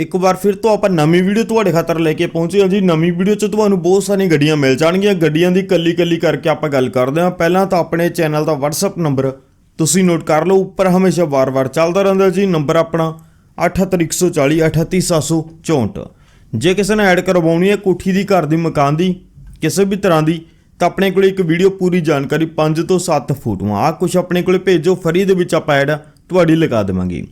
ਇੱਕ ਵਾਰ ਫਿਰ ਤੋਂ ਆਪਾਂ ਨਵੀਂ ਵੀਡੀਓ ਤੁਹਾਡੇ ਖਾਤਰ ਲੈ ਕੇ ਪਹੁੰਚੇ ਹਾਂ ਜੀ। ਨਵੀਂ ਵੀਡੀਓ 'ਚ ਤੁਹਾਨੂੰ ਬਹੁਤ ਸਾਰੀਆਂ ਗੱਡੀਆਂ ਮਿਲ ਜਾਣਗੀਆਂ। ਗੱਡੀਆਂ ਦੀ ਕੱਲੀ ਕੱਲੀ ਕਰਕੇ ਆਪਾਂ ਗੱਲ ਕਰਦੇ ਹਾਂ। ਪਹਿਲਾਂ ਤਾਂ ਆਪਣੇ ਚੈਨਲ ਦਾ WhatsApp ਨੰਬਰ ਤੁਸੀਂ ਨੋਟ ਕਰ ਲਓ। ਉੱਪਰ ਹਮੇਸ਼ਾ ਵਾਰ-ਵਾਰ ਚੱਲਦਾ ਰਹਿੰਦਾ ਜੀ। ਨੰਬਰ ਆਪਣਾ 78140 38764 ਜੇ ਕਿਸੇ ਨੇ ਐਡ ਕਰਵਾਉਣੀ ਹੈ ਕੋਠੀ ਦੀ, ਘਰ ਦੀ, ਮਕਾਨ ਦੀ, ਕਿਸੇ ਵੀ ਤਰ੍ਹਾਂ ਦੀ, ਤਾਂ ਆਪਣੇ ਕੋਲ ਇੱਕ ਵੀਡੀਓ ਪੂਰੀ ਜਾਣਕਾਰੀ 5 ਤੋਂ 7 ਫੋਟੋਆਂ। ਆ ਕੁਝ ਆਪਣੇ ਕੋਲ ਭੇਜੋ। ਫਰੀ ਦੇ ਵਿੱਚ ਆਪਾਂ ਐਡ ਤੁਹਾਡੀ ਲਗਾ ਦੇਵਾਂਗੇ।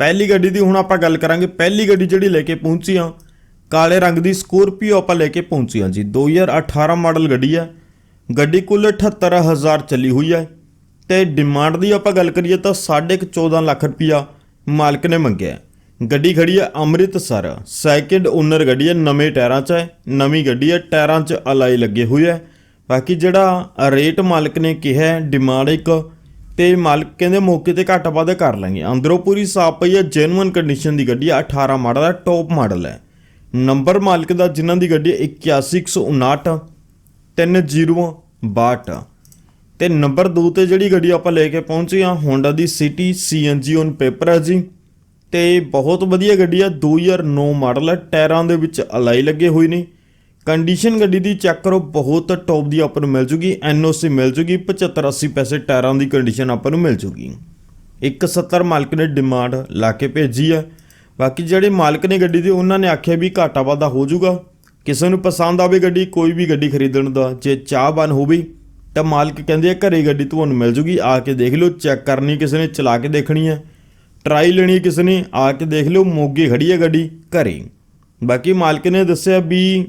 ਪਹਿਲੀ ਗੱਡੀ ਦੀ ਹੁਣ ਆਪਾਂ ਗੱਲ ਕਰਾਂਗੇ, ਪਹਿਲੀ ਗੱਡੀ ਜਿਹੜੀ ਲੈ ਕੇ ਪਹੁੰਚੀ ਆ, ਕਾਲੇ ਰੰਗ ਦੀ ਸਕੋਰਪੀਓ ਆਪਾਂ ਲੈ ਕੇ ਪਹੁੰਚੀ ਆ ਜੀ। 2018 ਮਾਡਲ ਗੱਡੀ ਹੈ ਗੱਡੀ ਕੁੱਲ 78000 ਚੱਲੀ ਹੋਈ ਹੈ ਤੇ ਡਿਮਾਂਡ ਦੀ ਆਪਾਂ ਗੱਲ ਕਰੀਏ ਤਾਂ 14.5 ਲੱਖ ਰੁਪਇਆ ਮਾਲਕ ਨੇ ਮੰਗਿਆ ਗੱਡੀ ਖੜੀ ਹੈ ਅੰਮ੍ਰਿਤਸਰ ਸੈਕਿੰਡ ਓਨਰ ਗੱਡੀ ਹੈ ਨਵੇਂ ਟਾਇਰਾਂ 'ਚ ਹੈ, ਨਵੀਂ ਗੱਡੀ ਹੈ ਟਾਇਰਾਂ 'ਚ ਅਲਾਈ ਲੱਗੇ ਹੋਏ ਹੈ ਬਾਕੀ ਜਿਹੜਾ ਰੇਟ ਮਾਲਕ ਨੇ ਕਿਹਾ ਡਿਮਾਂਡ ਇੱਕ ਤੇ ਮਾਲਕ ਕਹਿੰਦੇ ਮੌਕੇ ਤੇ ਘੱਟ ਵੱਧ ਕਰ ਲਾਂਗੇ। ਅੰਦਰੋਂ ਪੂਰੀ ਸਾਫ਼ ਪਈ ਹੈ ਜੈਨੂਇਨ ਕੰਡੀਸ਼ਨ ਦੀ ਗੱਡੀ ਹੈ 18 ਮਾਡਲ ਹੈ ਟੌਪ ਮਾਡਲ ਹੈ। ਨੰਬਰ ਮਾਲਕ ਦਾ ਜਿਨ੍ਹਾਂ ਦੀ ਗੱਡੀ ਹੈ 8159 3062 ਤੇ ਨੰਬਰ 2 ਤੇ ਜਿਹੜੀ ਗੱਡੀ ਆਪਾਂ ਲੈ ਕੇ ਪਹੁੰਚੇ ਆ Honda ਦੀ ਸਿਟੀ CNG ਔਨ ਪੇਪਰ ਹੈ ਜੀ। ਤੇ ਬਹੁਤ ਵਧੀਆ ਗੱਡੀ ਆ 2009 ਮਾਡਲ ਹੈ, ਟਾਇਰਾਂ ਦੇ ਵਿੱਚ ਅਲਾਈ ਲੱਗੇ ਹੋਏ ਨੇ। ਕੰਡੀਸ਼ਨ ਗੱਡੀ ਦੀ ਚੈੱਕ ਕਰੋ, ਬਹੁਤ ਟੌਪ ਦੀ ਆਪਾਂ ਨੂੰ ਮਿਲ ਜੂਗੀ NOC ਮਿਲ ਜੂਗੀ 75 80 ਪੈਸੇ ਟਾਇਰਾਂ ਦੀ ਕੰਡੀਸ਼ਨ ਆਪਾਂ ਨੂੰ ਮਿਲ ਜੂਗੀ। 170 ਮਾਲਕ ਨੇ ਡਿਮਾਂਡ ਲਾ ਕੇ ਭੇਜੀ ਹੈ ਬਾਕੀ ਜਿਹੜੇ ਮਾਲਕ ਨੇ ਗੱਡੀ ਦੇ, ਉਹਨਾਂ ਨੇ ਆਖਿਆ ਵੀ ਘਾਟਾ ਵਾਧਾ ਹੋ ਜਾਊਗਾ ਕਿਸੇ ਨੂੰ ਪਸੰਦ ਆਵੇ ਗੱਡੀ, ਕੋਈ ਵੀ ਗੱਡੀ ਖਰੀਦਣ ਦਾ, ਜੇ ਚਾਹਵਾਨ ਹੋਵੇ, ਤਾਂ ਮਾਲਕ ਕਹਿੰਦੇ ਆ, ਘਰੇ ਗੱਡੀ ਤੁਹਾਨੂੰ ਮਿਲ ਜੂਗੀ, ਆ ਕੇ ਦੇਖ ਲਿਓ, ਚੈੱਕ ਕਰਨੀ ਕਿਸੇ ਨੇ, ਚਲਾ ਕੇ ਦੇਖਣੀ ਹੈ ਟਰਾਈ ਲੈਣੀ ਕਿਸੇ ਨੇ, ਆ ਕੇ ਦੇਖ ਲਿਓ, ਮੋਗੇ ਖੜੀ ਹੈ ਗੱਡੀ, ਘਰੇ। ਬਾਕੀ ਮਾਲਕ ਨੇ ਦੱਸਿਆ ਵੀ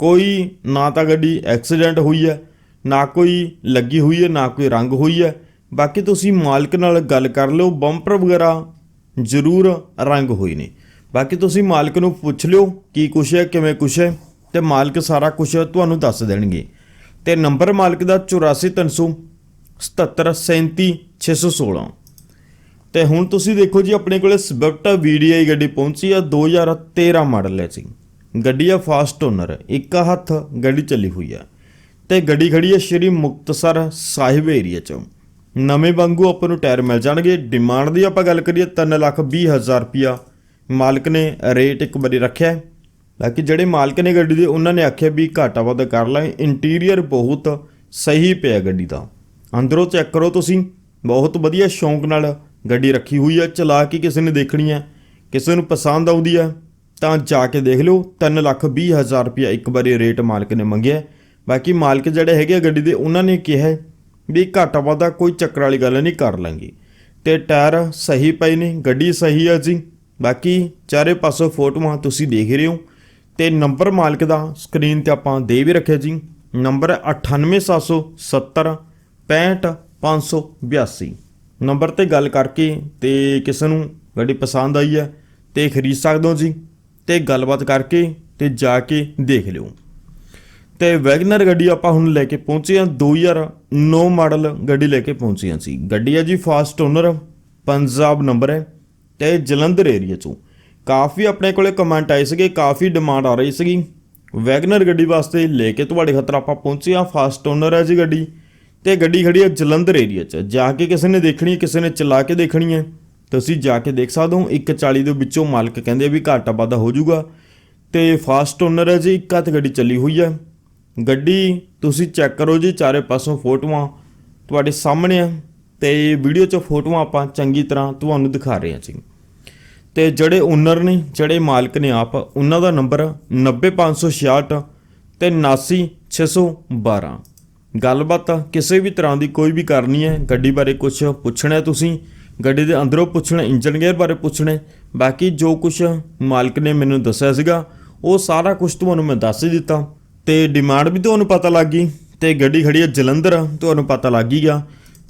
ਕੋਈ ਨਾ ਤਾਂ ਗੱਡੀ ਐਕਸੀਡੈਂਟ ਹੋਈ ਹੈ, ਨਾ ਕੋਈ ਲੱਗੀ ਹੋਈ ਹੈ, ਨਾ ਕੋਈ ਰੰਗ ਹੋਈ ਹੈ। ਬਾਕੀ ਤੁਸੀਂ ਮਾਲਕ ਨਾਲ ਗੱਲ ਕਰ ਲਿਓ, ਬੰਪਰ ਵਗੈਰਾ ਜ਼ਰੂਰ ਰੰਗ ਹੋਈ ਨੇ। ਬਾਕੀ ਤੁਸੀਂ ਮਾਲਕ ਨੂੰ ਪੁੱਛ ਲਿਓ ਕੀ ਕੁਛ ਹੈ, ਕਿਵੇਂ ਕੁਛ ਹੈ, ਤੇ ਮਾਲਕ ਸਾਰਾ ਕੁਝ ਤੁਹਾਨੂੰ ਦੱਸ ਦੇਣਗੇ। ਤੇ ਨੰਬਰ ਮਾਲਕ ਦਾ 8430773616 ਤੇ ਹੁਣ ਤੁਸੀਂ ਦੇਖੋ ਜੀ, ਆਪਣੇ ਕੋਲੇ ਸਵਿਫਟ ਵੀਡੀਆਈ ਗੱਡੀ ਪਹੁੰਚੀ ਆ 2013 ਮਾਡਲ ਹੈ ਜੀ। ਗੱਡੀ ਆ ਫਾਸਟ ਓਨਰ ਇੱਕ ਹੱਥ ਗੱਡੀ ਚੱਲੀ ਹੋਈ ਆ। ਤੇ ਗੱਡੀ ਖੜੀ ਹੈ ਸ਼੍ਰੀ ਮੁਕਤਸਰ ਸਾਹਿਬ ਏਰੀਆ ਚੋਂ। ਨਵੇਂ ਵਾਂਗੂ ਆਪਾਂ ਨੂੰ ਟਾਇਰ ਮਿਲ ਜਾਣਗੇ। ਡਿਮਾਂਡ ਦੀ ਆਪਾਂ ਗੱਲ ਕਰੀਏ 320000 ਰੁਪਿਆ ਮਾਲਕ ਨੇ ਰੇਟ ਇੱਕ ਵਾਰੀ ਰੱਖਿਆ। ਬਾਕੀ ਜਿਹੜੇ ਮਾਲਕ ਨੇ ਗੱਡੀ ਦੇ, ਉਹਨਾਂ ਨੇ ਆਖਿਆ ਵੀ ਘਾਟਾ ਵਾਧਾ ਕਰ ਲਾਂਗੇ। ਇੰਟੀਰੀਅਰ ਬਹੁਤ ਸਹੀ ਪਿਆ ਗੱਡੀ ਦਾ। ਅੰਦਰੋਂ ਚੈੱਕ ਕਰੋ ਤੁਸੀਂ। ਬਹੁਤ ਵਧੀਆ ਸ਼ੌਂਕ ਨਾਲ ਗੱਡੀ ਰੱਖੀ ਹੋਈ ਹੈ ਚਲਾ ਕੇ ਕਿਸੇ ਨੇ ਦੇਖਣੀ ਹੈ ਕਿਸੇ ਨੂੰ ਪਸੰਦ ਆਉਂਦੀ ਹੈ ਤਾਂ ਜਾ ਕੇ ਦੇਖ ਲਿਓ 320000 ਰੁਪਇਆ ਇੱਕ ਵਾਰੀ ਰੇਟ ਮਾਲਕ ਨੇ ਮੰਗਿਆ ਬਾਕੀ ਮਾਲਕ ਜਿਹੜੇ ਹੈਗੇ ਆ ਗੱਡੀ ਦੇ, ਉਹਨਾਂ ਨੇ ਕਿਹਾ ਵੀ ਘਾਟਾ ਵਾਧਾ ਕੋਈ ਚੱਕਰ ਵਾਲੀ ਗੱਲ ਨਹੀਂ ਕਰ ਲਾਂਗੇ। ਤੇ ਟਾਇਰ ਸਹੀ ਪਏ ਨੇ, ਗੱਡੀ ਸਹੀ ਆ ਜੀ। ਬਾਕੀ ਚਾਰੇ ਪਾਸੋਂ ਫੋਟੋਆਂ ਤੁਸੀਂ ਦੇਖ ਰਹੇ ਹੋ। ਤੇ ਨੰਬਰ ਮਾਲਕ ਦਾ ਸਕਰੀਨ ਤੇ ਆਪਾਂ ਦੇ ਵੀ ਰੱਖਿਆ ਜੀ। ਨੰਬਰ ਹੈ 98770 65582 ਨੰਬਰ ਤੇ ਗੱਲ ਕਰਕੇ ਤੇ ਕਿਸੇ ਨੂੰ ਗੱਡੀ ਪਸੰਦ ਆਈ ਹੈ ਤੇ ਖਰੀਦ ਸਕਦੇ ਹੋ ਜੀ। ਤੇ ਗੱਲਬਾਤ ਕਰਕੇ ਤੇ ਜਾ ਕੇ ਦੇਖ ਲਿਓ। ਤੇ ਵੈਗਨਰ ਗੱਡੀ ਆਪਾਂ ਹੁਣ ਲੈ ਕੇ ਪਹੁੰਚੇ ਹਾਂ। 2009 ਮਾਡਲ ਗੱਡੀ ਲੈ ਕੇ ਪਹੁੰਚੇ ਹਾਂ ਸੀ ਗੱਡੀ ਹੈ ਜੀ ਫਾਸਟ ਓਨਰ, ਪੰਜਾਬ ਨੰਬਰ ਹੈ ਤੇ ਜਲੰਧਰ ਏਰੀਆ ਚੋਂ। ਕਾਫੀ ਆਪਣੇ ਕੋਲੇ ਕਮੈਂਟ ਆਏ ਸੀਗੇ, ਕਾਫੀ ਡਿਮਾਂਡ ਆ ਰਹੀ ਸੀਗੀ। ਵੈਗਨਰ ਗੱਡੀ ਵਾਸਤੇ ਲੈ ਕੇ ਤੁਹਾਡੇ ਖਤਰ ਆਪਾਂ ਪਹੁੰਚੇ ਹਾਂ। ਫਾਸਟ ਓਨਰ ਹੈ ਜੀ ਗੱਡੀ ਤੇ ਗੱਡੀ ਖੜੀ ਹੈ ਜਲੰਧਰ ਏਰੀਆ 'ਚ। ਜਾ ਕੇ ਕਿਸੇ ਨੇ ਦੇਖਣੀ ਹੈ, ਕਿਸੇ ਨੇ ਚਲਾ ਕੇ ਦੇਖਣੀ ਹੈ। ਤੁਸੀਂ ਜਾ ਕੇ ਦੇਖ ਸਕਦੇ ਹੋ 140 ਦੇ ਵਿੱਚੋਂ ਮਾਲਕ ਕਹਿੰਦੇ ਵੀ ਘਾਟਾ ਵਾਧਾ ਹੋ ਜਾਊਗਾ। ਤੇ ਫਾਸਟ ਓਨਰ ਹੈ ਜੀ, ਇੱਕ ਹੱਥ ਗੱਡੀ ਚੱਲੀ ਹੋਈ ਹੈ। ਗੱਡੀ ਤੁਸੀਂ ਚੈੱਕ ਕਰੋ ਜੀ, ਚਾਰੇ ਪਾਸੋਂ ਫੋਟੋਆਂ ਤੁਹਾਡੇ ਸਾਹਮਣੇ ਆ। ਤੇ ਵੀਡੀਓ 'ਚ ਫੋਟੋਆਂ ਆਪਾਂ ਚੰਗੀ ਤਰ੍ਹਾਂ ਤੁਹਾਨੂੰ ਦਿਖਾ ਰਹੇ ਹਾਂ ਜੀ। ਤੇ ਜਿਹੜੇ ਓਨਰ ਨੇ, ਜਿਹੜੇ ਮਾਲਕ ਨੇ ਆਪ, ਉਹਨਾਂ ਦਾ ਨੰਬਰ 90566 ਤੇ 79612 ਗੱਲਬਾਤ ਕਿਸੇ ਵੀ ਤਰ੍ਹਾਂ ਦੀ ਕੋਈ ਵੀ ਕਰਨੀ ਹੈ, ਗੱਡੀ ਬਾਰੇ ਕੁਝ ਪੁੱਛਣਾ ਤੁਸੀਂ ਗੱਡੀ ਦੇ ਅੰਦਰੋਂ ਪੁੱਛਣਾ ਇੰਜਨ ਗੇਅਰ ਬਾਰੇ ਪੁੱਛਣੇ। ਬਾਕੀ ਜੋ ਕੁਝ ਮਾਲਕ ਨੇ ਮੈਨੂੰ ਦੱਸਿਆ ਸੀਗਾ, ਉਹ ਸਾਰਾ ਕੁਝ ਤੁਹਾਨੂੰ ਮੈਂ ਦੱਸ ਹੀ ਦਿੱਤਾ। ਤੇ ਡਿਮਾਂਡ ਵੀ ਤੁਹਾਨੂੰ ਪਤਾ ਲੱਗ ਗਈ, ਤੇ ਗੱਡੀ ਖੜੀ ਹੈ ਜਲੰਧਰ, ਤੁਹਾਨੂੰ ਪਤਾ ਲੱਗ ਹੀ ਗਿਆ।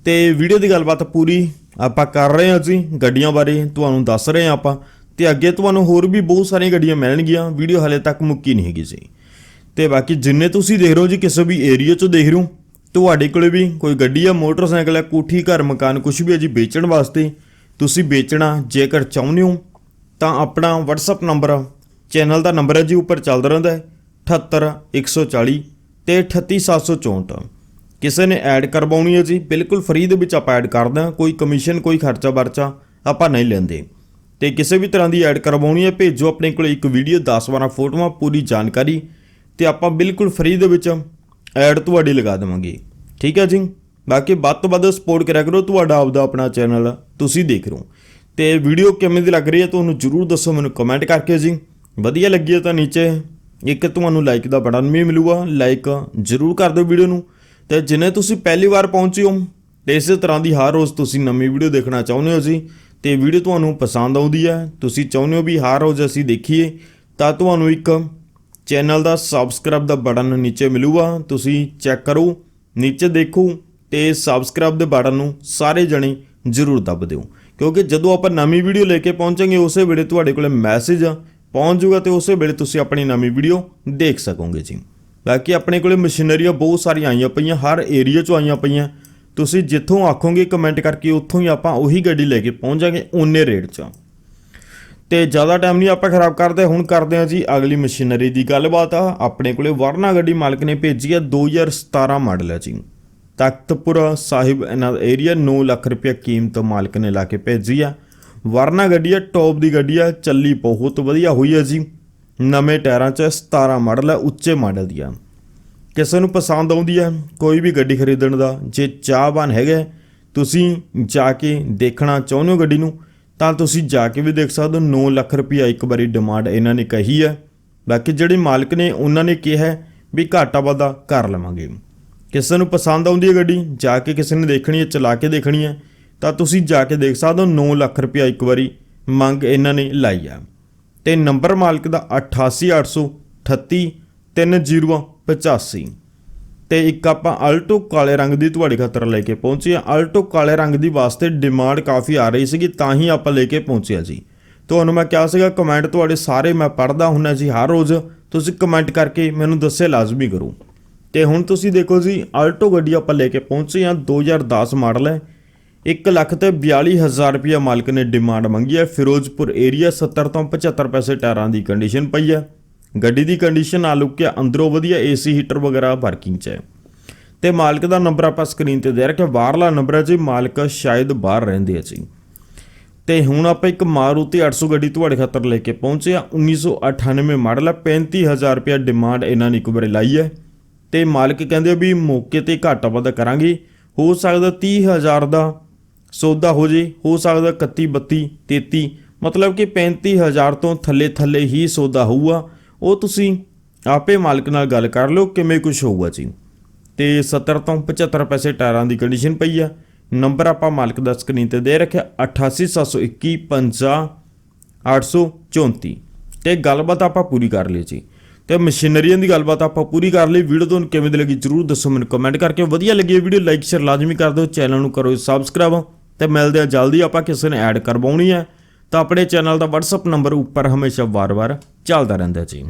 ਤੇ ਵੀਡੀਓ ਦੀ ਗੱਲਬਾਤ ਪੂਰੀ ਆਪਾਂ ਕਰ ਰਹੇ ਹਾਂ ਜੀ, ਗੱਡੀਆਂ ਬਾਰੇ ਤੁਹਾਨੂੰ ਦੱਸ ਰਹੇ ਹਾਂ ਆਪਾਂ। ਤੇ ਅੱਗੇ ਤੁਹਾਨੂੰ ਹੋਰ ਵੀ ਬਹੁਤ ਸਾਰੀਆਂ ਗੱਡੀਆਂ ਮਿਲਣਗੀਆਂ, ਵੀਡੀਓ ਹਲੇ ਤੱਕ ਮੁੱਕੀ ਨਹੀਂ ਹੈਗੀ ਜੀ। ਤੇ ਬਾਕੀ ਜਿੰਨੇ ਤੁਸੀਂ ਦੇਖ ਰਹੇ ਹੋ ਜੀ, ਕਿਸੇ ਵੀ ਏਰੀਆ 'ਚੋਂ ਦੇਖ ਰਹੇ ਹੋ ਤੁਹਾਡੇ ਕੋਲੇ ਵੀ ਕੋਈ ਗੱਡੀ ਆ ਮੋਟਰਸਾਈਕਲ ਹੈ ਕੋਠੀ, ਘਰ, ਮਕਾਨ ਕੁਝ ਵੀ ਹੈ ਜੀ ਵੇਚਣ ਵਾਸਤੇ, ਤੁਸੀਂ ਵੇਚਣਾ, ਜੇਕਰ ਚਾਹੁੰਦੇ ਹੋ, ਤਾਂ ਆਪਣਾ WhatsApp ਨੰਬਰ ਚੈਨਲ ਦਾ ਨੰਬਰ ਹੈ ਜੀ, ਉੱਪਰ ਚੱਲਦਾ ਰਹਿੰਦਾ ਹੈ 78140 ਤੇ 38764 ਕਿਸੇ ਨੇ ਐਡ ਕਰਵਾਉਣੀ ਹੈ ਜੀ, ਬਿਲਕੁਲ ਫ੍ਰੀ ਦੇ ਵਿੱਚ ਆਪਾਂ ਐਡ ਕਰਦੇ ਹਾਂ, ਕੋਈ ਕਮਿਸ਼ਨ ਕੋਈ ਖਰਚਾ ਵਰਚਾ ਆਪਾਂ ਨਹੀਂ ਲੈਂਦੇ। ਤੇ ਕਿਸੇ ਵੀ ਤਰ੍ਹਾਂ ਦੀ ਐਡ ਕਰਵਾਉਣੀ ਹੈ, ਭੇਜੋ ਆਪਣੇ ਕੋਲ ਇੱਕ ਵੀਡੀਓ 10-12 ਫੋਟੋਆਂ, ਪੂਰੀ ਜਾਣਕਾਰੀ, ਤੇ ਆਪਾਂ ਬਿਲਕੁਲ ਫ੍ਰੀ ਦੇ ਵਿੱਚ ਐਡ ਤੁਹਾਡੀ ਲਗਾ ਦੇਵਾਂਗੇ। ਠੀਕ ਹੈ ਜੀ? ਬਾਕੀ ਵੱਧ ਤੋਂ ਵੱਧ ਸਪੋਰਟ ਕਰਿਆ ਕਰੋ ਤੁਹਾਡਾ ਆਪਦਾ ਆਪਣਾ ਚੈਨਲ ਤੁਸੀਂ ਦੇਖ ਰਹੇ ਹੋ। ਤੇ ਵੀਡੀਓ ਕਿਵੇਂ ਦੀ ਲੱਗ ਰਹੀ ਹੈ ਤੁਹਾਨੂੰ ਜਰੂਰ ਦੱਸੋ ਮੈਨੂੰ ਕਮੈਂਟ ਕਰਕੇ ਜੀ। ਵਧੀਆ ਲੱਗੀ ਹੈ ਤਾਂ ਨੀਚੇ ਇੱਕ ਤੁਹਾਨੂੰ ਲਾਈਕ ਦਾ ਬਟਨ ਵੀ ਮਿਲੂਗਾ। ਲਾਈਕ ਜਰੂਰ ਕਰ ਦਿਓ ਵੀਡੀਓ ਨੂੰ। ਤੇ ਜਿਨੇ ਤੁਸੀਂ ਪਹਿਲੀ ਵਾਰ ਪਹੁੰਚੇ ਹੋ ਤੇ ਇਸੇ ਤਰ੍ਹਾਂ ਦੀ ਹਰ ਰੋਜ਼ ਤੁਸੀਂ ਨਵੀਂ ਵੀਡੀਓ ਦੇਖਣਾ ਚਾਹੁੰਦੇ ਹੋ ਜੀ। ਤੇ ਵੀਡੀਓ ਤੁਹਾਨੂੰ ਪਸੰਦ ਆਉਂਦੀ ਹੈ। ਤੁਸੀਂ ਚਾਹੁੰਦੇ ਹੋ ਵੀ ਹਰ ਰੋਜ਼ ਅਸੀਂ ਦੇਖੀਏ, ਤਾਂ ਤੁਹਾਨੂੰ ਇੱਕ ਚੈਨਲ ਦਾ ਸਬਸਕ੍ਰਾਈਬ ਦਾ ਬਟਨ ਨੀਚੇ ਮਿਲੂਗਾ। ਤੁਸੀਂ ਚੈੱਕ ਕਰੋ, ਨੀਚੇ ਦੇਖੋ ਤੇ ਸਬਸਕ੍ਰਾਈਬ ਦੇ ਬਟਨ ਨੂੰ ਸਾਰੇ ਜਣੇ ਜ਼ਰੂਰ ਦੱਬ ਦਿਓ। ਕਿਉਂਕਿ ਜਦੋਂ ਆਪਾਂ ਨਵੀਂ ਵੀਡੀਓ ਲੈ ਕੇ ਪਹੁੰਚਾਂਗੇ, ਉਸੇ ਵੇਲੇ ਤੁਹਾਡੇ ਕੋਲੇ ਮੈਸੇਜ ਪਹੁੰਚ ਜਾਊਗਾ ਤੇ ਉਸੇ ਵੇਲੇ ਤੁਸੀਂ ਆਪਣੀ ਨਵੀਂ ਵੀਡੀਓ ਦੇਖ ਸਕੋਗੇ ਜੀ। ਬਾਕੀ ਆਪਣੇ ਕੋਲੇ ਮਸ਼ੀਨਰੀਆਂ ਬਹੁਤ ਸਾਰੀਆਂ ਆਈਆਂ ਪਈਆਂ, ਹਰ ਏਰੀਆ 'ਚੋਂ ਆਈਆਂ ਪਈਆਂ। ਤੁਸੀਂ ਜਿੱਥੋਂ ਆਖੋਗੇ ਕਮੈਂਟ ਕਰਕੇ, ਉੱਥੋਂ ਹੀ ਆਪਾਂ ਉਹੀ ਗੱਡੀ ਲੈ ਕੇ ਪਹੁੰਚਾਂਗੇ, ਓਨੇ ਰੇਟ 'ਚ। ਤੇ ਜ਼ਿਆਦਾ ਟਾਈਮ ਨਹੀਂ ਆਪਾਂ ਖਰਾਬ ਕਰਦੇ, ਹੁਣ ਕਰਦੇ ਹਾਂ ਜੀ ਅਗਲੀ ਮਸ਼ੀਨਰੀ ਦੀ ਗੱਲਬਾਤ। ਆ ਆਪਣੇ ਕੋਲੇ ਵਰਨਾ ਗੱਡੀ ਮਾਲਕ ਨੇ ਭੇਜੀ ਆ 2017 ਮਾਡਲ ਹੈ ਜੀ। ਤਖਤਪੁਰਾ ਸਾਹਿਬ ਇਹਨਾਂ ਦਾ ਏਰੀਆ 9 ਲੱਖ ਰੁਪਏ ਕੀਮਤ ਮਾਲਕ ਨੇ ਲਾ ਕੇ ਭੇਜੀ ਆ ਵਰਨਾ ਗੱਡੀ ਆ ਟੌਪ ਦੀ ਗੱਡੀ ਆ ਚੱਲੀ ਬਹੁਤ ਵਧੀਆ ਹੋਈ ਹੈ ਜੀ। ਨਵੇਂ ਟਾਇਰਾਂ 'ਚ 17 ਮਾਡਲ ਹੈ, ਉੱਚੇ ਮਾਡਲ ਦੀ ਆ ਕਿਸੇ ਨੂੰ ਪਸੰਦ ਆਉਂਦੀ ਹੈ, ਕੋਈ ਵੀ ਗੱਡੀ ਖਰੀਦਣ ਦਾ, ਜੇ ਚਾਹਵਾਨ ਹੈਗਾ, ਤੁਸੀਂ ਜਾ ਕੇ ਦੇਖਣਾ ਚਾਹੁੰਦੇ ਹੋ ਗੱਡੀ ਨੂੰ ਤਾਂ ਤੁਸੀਂ ਜਾ ਕੇ ਵੀ ਦੇਖ ਸਕਦੇ ਹੋ 9 ਲੱਖ ਰੁਪਇਆ ਇੱਕ ਵਾਰੀ ਡਿਮਾਂਡ ਇਹਨਾਂ ਨੇ ਕਹੀ ਹੈ। ਬਾਕੀ ਜਿਹੜੇ ਮਾਲਕ ਨੇ, ਉਹਨਾਂ ਨੇ ਕਿਹਾ ਵੀ ਘਾਟਾ ਵਾਧਾ ਕਰ ਲਵਾਂਗੇ। ਕਿਸੇ ਨੂੰ ਪਸੰਦ ਆਉਂਦੀ ਹੈ ਗੱਡੀ, ਜਾ ਕੇ ਕਿਸੇ ਨੇ ਦੇਖਣੀ ਹੈ, ਚਲਾ ਕੇ ਦੇਖਣੀ ਹੈ, ਤਾਂ ਤੁਸੀਂ ਜਾ ਕੇ ਦੇਖ ਸਕਦੇ ਹੋ 9 ਲੱਖ ਰੁਪਇਆ ਇੱਕ ਵਾਰੀ ਮੰਗ ਇਹਨਾਂ ਨੇ ਲਾਈ ਆ। ਤੇ ਨੰਬਰ ਮਾਲਕ ਦਾ 88838 3085 ਤੇ ਇੱਕ ਆਪਾਂ ਆਲਟੋ ਕਾਲੇ ਰੰਗ ਦੀ ਤੁਹਾਡੇ ਖਾਤਰ ਲੈ ਕੇ ਪਹੁੰਚੇ ਆ ਆਲਟੋ ਕਾਲੇ ਰੰਗ ਦੀ ਵਾਸਤੇ ਡਿਮਾਂਡ ਕਾਫੀ ਆ ਰਹੀ ਸੀਗੀ, ਤਾਂ ਹੀ ਆਪਾਂ ਲੈ ਕੇ ਪਹੁੰਚਿਆ ਜੀ। ਤੁਹਾਨੂੰ ਮੈਂ ਕਿਹਾ ਸੀਗਾ ਕਮੈਂਟ ਤੁਹਾਡੇ ਸਾਰੇ ਮੈਂ ਪੜ੍ਹਦਾ ਹੁੰਨਾ ਜੀ ਹਰ ਰੋਜ਼। ਤੁਸੀਂ ਕਮੈਂਟ ਕਰਕੇ ਮੈਨੂੰ ਦੱਸੇ, ਲਾਜ਼ਮੀ ਕਰੋ। ਤੇ ਹੁਣ ਤੁਸੀਂ ਦੇਖੋ ਜੀ ਆਲਟੋ ਗੱਡੀ ਆਪਾਂ ਲੈ ਕੇ ਪਹੁੰਚੇ ਆ 2010 ਮਾਡਲ ਹੈ। 1 ਲੱਖ ਤੇ 42000 ਰੁਪਇਆ ਮਾਲਕ ਨੇ ਡਿਮਾਂਡ ਮੰਗੀ ਹੈ। ਫਿਰੋਜ਼ਪੁਰ ਏਰੀਆ 70 ਤੋਂ 75 ਪੈਸੇ ਟਾਇਰਾਂ ਦੀ ਕੰਡੀਸ਼ਨ ਪਈ ਹੈ। ਗੱਡੀ ਦੀ ਕੰਡੀਸ਼ਨ ਆ ਲੁੱਕਿਆ ਅੰਦਰੋਂ ਵਧੀਆ ਏਸੀ ਹੀਟਰ ਵਗੈਰਾ ਵਰਕਿੰਗ 'ਚ ਹੈ। ਤੇ ਮਾਲਕ ਦਾ ਨੰਬਰ ਆਪਾਂ ਸਕਰੀਨ ਤੇ ਦੇ ਰੱਖਿਆ। ਬਾਹਰਲਾ ਨੰਬਰ ਹੈ ਜੀ, ਮਾਲਕ ਸ਼ਾਇਦ ਬਾਹਰ ਰਹਿੰਦੇ ਆ ਜੀ। ਤੇ ਹੁਣ ਆਪਾਂ ਇੱਕ ਮਾਰੂਤੀ 800 ਗੱਡੀ ਤੁਹਾਡੇ ਖਾਤਰ ਲੈ ਕੇ ਪਹੁੰਚੇ ਆ 1998 ਮਾਡਲ ਹੈ। 35000 ਰੁਪਇਆ ਡਿਮਾਂਡ ਇਹਨਾਂ ਨੇ ਇੱਕ ਵਾਰੀ ਲਾਈ ਹੈ। ਤੇ ਮਾਲਕ ਕਹਿੰਦੇ ਵੀ ਮੌਕੇ ਤੇ ਘਾਟਾ ਵਾਧਾ ਕਰਾਂਗੇ। ਹੋ ਸਕਦਾ 30000 ਦਾ ਸੌਦਾ ਹੋ ਜੇ, ਹੋ ਸਕਦਾ 31 32 33 ਮਤਲਬ ਕਿ 35000 ਤੋਂ ਥੱਲੇ ਥੱਲੇ ਹੀ ਸੌਦਾ ਹੋਊਗਾ। ਉਹ ਤੁਸੀਂ ਆਪੇ ਮਾਲਕ ਨਾਲ ਗੱਲ ਕਰ ਲਿਓ ਕਿਵੇਂ ਕੁਝ ਹੋਊਗਾ ਜੀ। ਤੇ 70 ਤੋਂ 75 ਪੈਸੇ ਟਾਇਰਾਂ ਦੀ ਕੰਡੀਸ਼ਨ ਪਈ ਆ। ਨੰਬਰ ਆਪਾਂ ਮਾਲਕ ਦਾ ਸਕਰੀਨ ਤੇ ਦੇ ਰੱਖਿਆ 88721 50 834 ਤੇ ਗੱਲਬਾਤ ਆਪਾਂ ਪੂਰੀ ਕਰ ਲਈ ਜੀ। ਤੇ ਮਸ਼ੀਨਰੀਆਂ ਦੀ ਗੱਲਬਾਤ ਆਪਾਂ ਪੂਰੀ ਕਰ ਲਈ। ਵੀਡੀਓ ਤੁਹਾਨੂੰ ਕਿਵੇਂ ਦੀ ਲੱਗੀ ਜਰੂਰ ਦੱਸੋ ਮੈਨੂੰ ਕਮੈਂਟ ਕਰਕੇ। ਵਧੀਆ ਲੱਗੀ ਵੀਡੀਓ ਲਾਈਕ ਸ਼ੇਅਰ ਲਾਜ਼ਮੀ ਕਰ ਦਿਓ। ਚੈਨਲ ਨੂੰ ਕਰੋ ਸਬਸਕ੍ਰਾਈਬ ਤੇ ਮਿਲਦੇ ਆ ਜਲਦੀ ਆਪਾਂ ਕਿਸੇ ਨੇ ਐਡ ਕਰਵਾਉਣੀ ਹੈ। ਤਾਂ ਆਪਣੇ ਚੈਨਲ ਦਾ WhatsApp ਨੰਬਰ ਉੱਪਰ ਹਮੇਸ਼ਾ ਵਾਰ-ਵਾਰ ਚੱਲਦਾ ਰਹਿੰਦਾ ਜੀ।